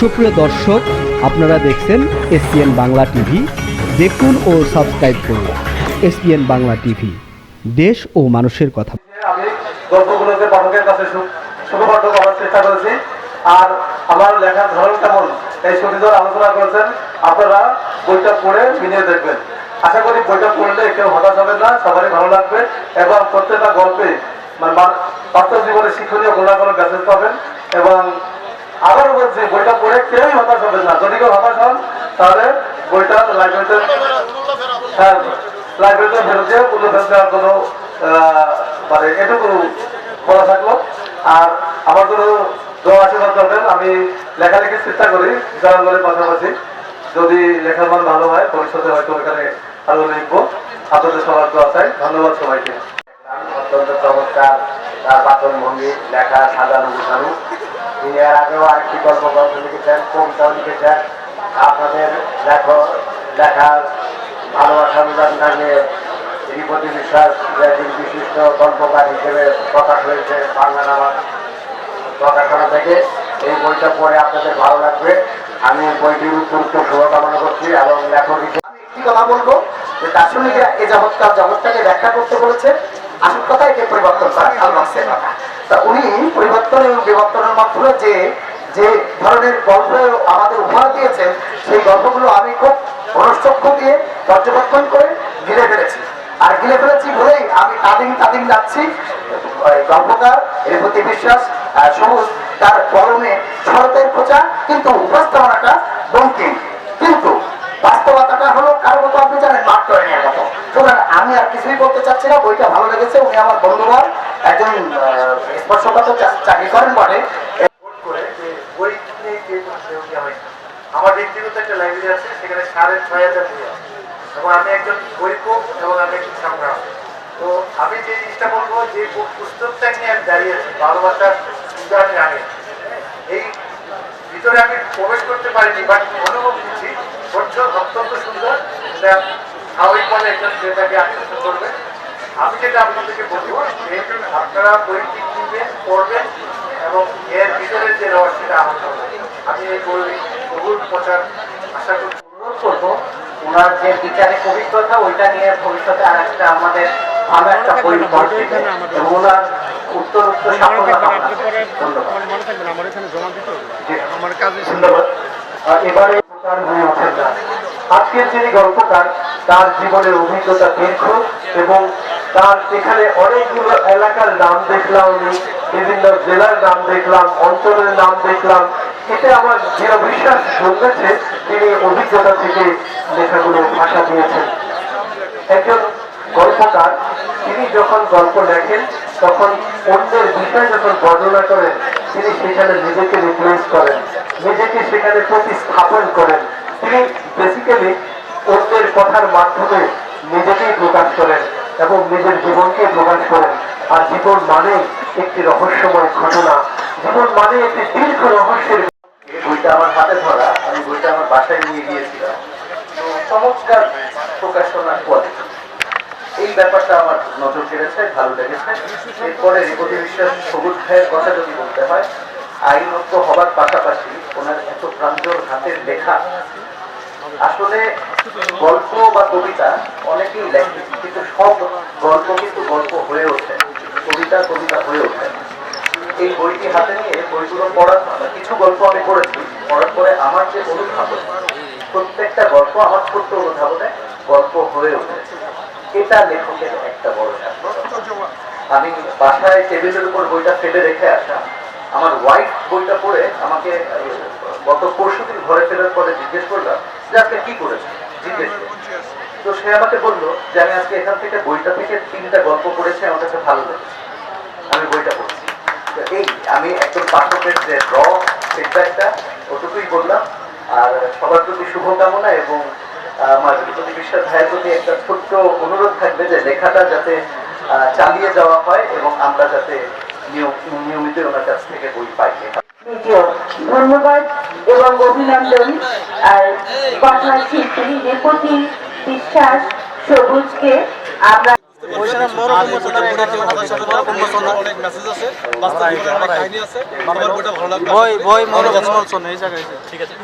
সুপ্রিয় দর্শক, আপনারা দেখছেন এসপিএন বাংলা টিভি। দেখুন ও সাবস্ক্রাইব করুন এসপিএন বাংলা টিভি। দেশ ও মানুষের কথা। আমি গল্পগুলোকে পাঠকের কাছে সুখবদ্ধ করার চেষ্টা করেছি। আর আমার লেখার ধরন কেমন, এই সুবিধার আলোচনা করেছেন। আপনারা বইটা পড়ে মিলিয়ে দেখবেন। আশা করি বইটা পড়লে কেউ হতাশ হবে না, সবারই ভালো লাগবে। এবং প্রত্যেকটা গল্পে মানে বাস্তব জীবনে শিক্ষণীয় গুণাগুণ মেসেজ পাবেন। এবং আবারও বলছি, বইটা পড়ে কেউই হতাশ হবেন না। যদি কেউ হতাশ হন, তাহলে বইটা লাইব্রেরিতে হ্যাঁ লাইব্রেরিতে ফেরত দিয়ে মূল্য ফেরত দেওয়ার কোনো মানে এটুকু বলা থাকল। আর আমার কোনো দোয়া আশীর্বাদ করবেন আমি লেখালেখির চেষ্টা করি জনগণের পাশাপাশি। যদি লেখার মান ভালো হয়, ভবিষ্যতে হয়তো ওখানে আরও লিখব। আপনাদের সবার দোয়া চাই। ধন্যবাদ সবাইকে। অত্যন্ত চমৎকার, তার বাচন ভঙ্গি লেখা, সাজানো, গুছানো। তিনি আগেও আরেকটি গল্প গ্রন্থ লিখেছেন, কবিতাও লিখেছেন। আপনাদের লেখ, লেখার ভালোবাসা অনুদান থাকলে রিপতি বিশ্বাস বিশিষ্ট গল্পকার হিসেবে প্রকাশ হয়েছে বাংলা নামা প্রকাশনা থেকে। এই বইটা পড়ে আপনাদের ভালো লাগবে। আমি বইটির উত্তর শুভকামনা করছি এবং লেখক একটি কথা বলব, যে দার্শনিকরা এ জগৎকার জগৎটাকে ব্যাখ্যা করতে বলেছে। আসল কথা একে পরিবর্তন করা কথা। তা উনি পরিবর্তন এবং বিবর্তনের মাধ্যমে যে যে ধরনের গল্প আমাদের উপহার দিয়েছেন, সেই গল্পগুলো আমি খুব মনস্চক্ষু দিয়ে পর্যবেক্ষণ করে গিলে ফেলেছি। আর গিলে ফেলেছি বলেই আমি তাদিন তাদিন যাচ্ছি গল্পকার রেবতী বিশ্বাস সবুজ তার কলমে শরতের খোঁচা, কিন্তু উপস্থাপনাটা বঙ্কিম। কিন্তু বাস্তবতাটা হলো কারও মতো আপনি জানেন মার্ক টোয়েনের মতো। আমি আর কিছুই বলতে চাচ্ছি না, বইটা ভালো লেগেছে, উনি আমার বন্ধুবার একজন স্পর্শগত চাকরি করেন হয়নি আমার ব্যক্তিগত একটা লাইব্রেরি আছে, সেখানে সাড়ে ছয় হাজার বই আছে। এবং আমি একজন বৈপক এবং আমি একজন সংগ্রাম তো আমি যে জিনিসটা বলব, যে পুস্তকটা নিয়ে আমি দাঁড়িয়ে আছি ভালোবাসার সুন্দর জানি এই ভিতরে আমি প্রবেশ করতে পারিনি বাট অনুভব দিচ্ছি বছর অত্যন্ত সুন্দর। এটা স্বাভাবিকভাবে একজন ক্রেতাকে আকর্ষণ করবে। আমি যেটা আপনাদেরকে বলব যে আপনারা বইটি কিনবেন পড়বেন এবং এর ভিতরের যে রস সেটা আমি এই বই বহুল প্রচার আশা করছি অনুরোধ করব ওনার যে বিচারিক অভিজ্ঞতা ওইটা নিয়ে ভবিষ্যতে আর একটা আমাদের ভালো একটা বই এবং ওনার উত্তর উত্তর সাফল্য ধন্যবাদ। এবারে আজকের যিনি গল্পকার, তার জীবনের অভিজ্ঞতা দীর্ঘ এবং তার এখানে অনেকগুলো এলাকার নাম দেখলাম আমি, বিভিন্ন জেলার নাম দেখলাম, অঞ্চলের নাম দেখলাম। এতে আমার দৃঢ় বিশ্বাস জন্মেছে, তিনি অভিজ্ঞতা থেকে লেখাগুলো ভাষা দিয়েছেন। একজন গল্পকার, তিনি যখন গল্প লেখেন, তখন অন্যের বিষয় যখন বর্ণনা করেন, তিনি সেখানে নিজেকে রিপ্লেস করেন, নিজেকে সেখানে প্রতিস্থাপন করেন। তিনি বেসিক্যালি অন্যের কথার মাধ্যমে নিজেকেই প্রকাশ করেন এবং নিজের জীবনকে প্রকাশ করেন আর জীবন মানে একটি রহস্যময় ঘটনা। জীবন মানে একটি দীর্ঘ রহস্যের বইটা আমার হাতে ধরা, আমি বইটা আমার বাসায় নিয়ে গিয়েছিলাম। চমৎকার প্রকাশনার কোয়ালিটি। এই ব্যাপারটা আমার নজর কেড়েছে, ভালো লেগেছে। এরপরে বিশ্বাস সবুজ ভাইয়ের কথা যদি বলতে হয় আইনজ্ঞ হবার পাশাপাশি ওনার এত প্রাঞ্জল হাতের লেখা। আসলে গল্প বা কবিতা অনেকেই লেখে, কিন্তু সব গল্প কিন্তু গল্প হয়ে ওঠে। কবিতা কবিতা হয়ে ওঠে। এই বইটি হাতে নিয়ে বইগুলো পড়ার কিছু গল্প আমি পড়েছি পড়ার পরে আমার যে অনুধাবন, প্রত্যেকটা গল্প আমার ছোট্ট অনুধাবনে গল্প হয়ে ওঠে এটা লেখকের একটা বড় আমি বাসায় টেবিলের উপর বইটা ফেলে রেখে আসা, আমার ওয়াইফ বইটা পড়ে আমাকে গত পরশু দিন ঘরে ফেরার পরে জিজ্ঞেস করলাম যে আজকে কি করেছে জিজ্ঞেস। তো সে আমাকে বলল যে, আমি আজকে এখান থেকে বইটা থেকে তিনটা গল্প পড়েছি কাছে ভালো লেগেছে আমি বইটা পড়ছি তো এই আমি একজন পাঠকের যে র ফিডব্যাকটা ওটুকুই বললাম। আর সবার প্রতি শুভকামনা এবং প্রতি বিশ্বাস, ভাইয়ের প্রতি একটা ছোট্ট অনুরোধ থাকবে যে লেখাটা যাতে চালিয়ে যাওয়া হয় এবং আমরা যাতে নিয়মিত ওনার কাছ থেকে বই পাই। ধন্যবাদ এবং অভিনন্দন। আর কথা শিল্পী রেপতি বিশ্বাস সবুজকে আমরা অনেক মেসেজ আছে। বাস্তব অনেক কাহিনী আছে আমার বইটা ভালো লাগবে। বই বই মনোরঞ্জন এই জায়গায় ঠিক আছে।